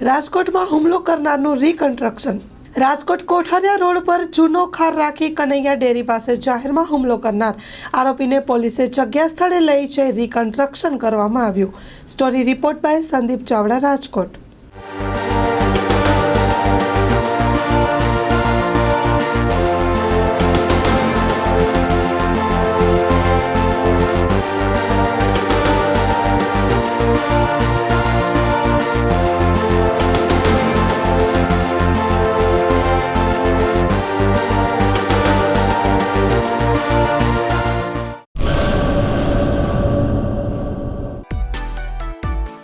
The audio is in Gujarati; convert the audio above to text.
રાજકોટમાં હુમલો કરનારનું રિકન્સ્ટ્રક્શન રાજકોટ કોઠારિયા રોડ પર જૂનો ખાર રાખી કનૈયા ડેરી પાસે જાહેરમાં હુમલો કરનાર. આરોપીને પોલીસે જગ્યા સ્થળે લઈ છે રિકન્સ્ટ્રક્શન કરવામાં આવ્યું. Story report by Sandeep Chavda, Rajkot.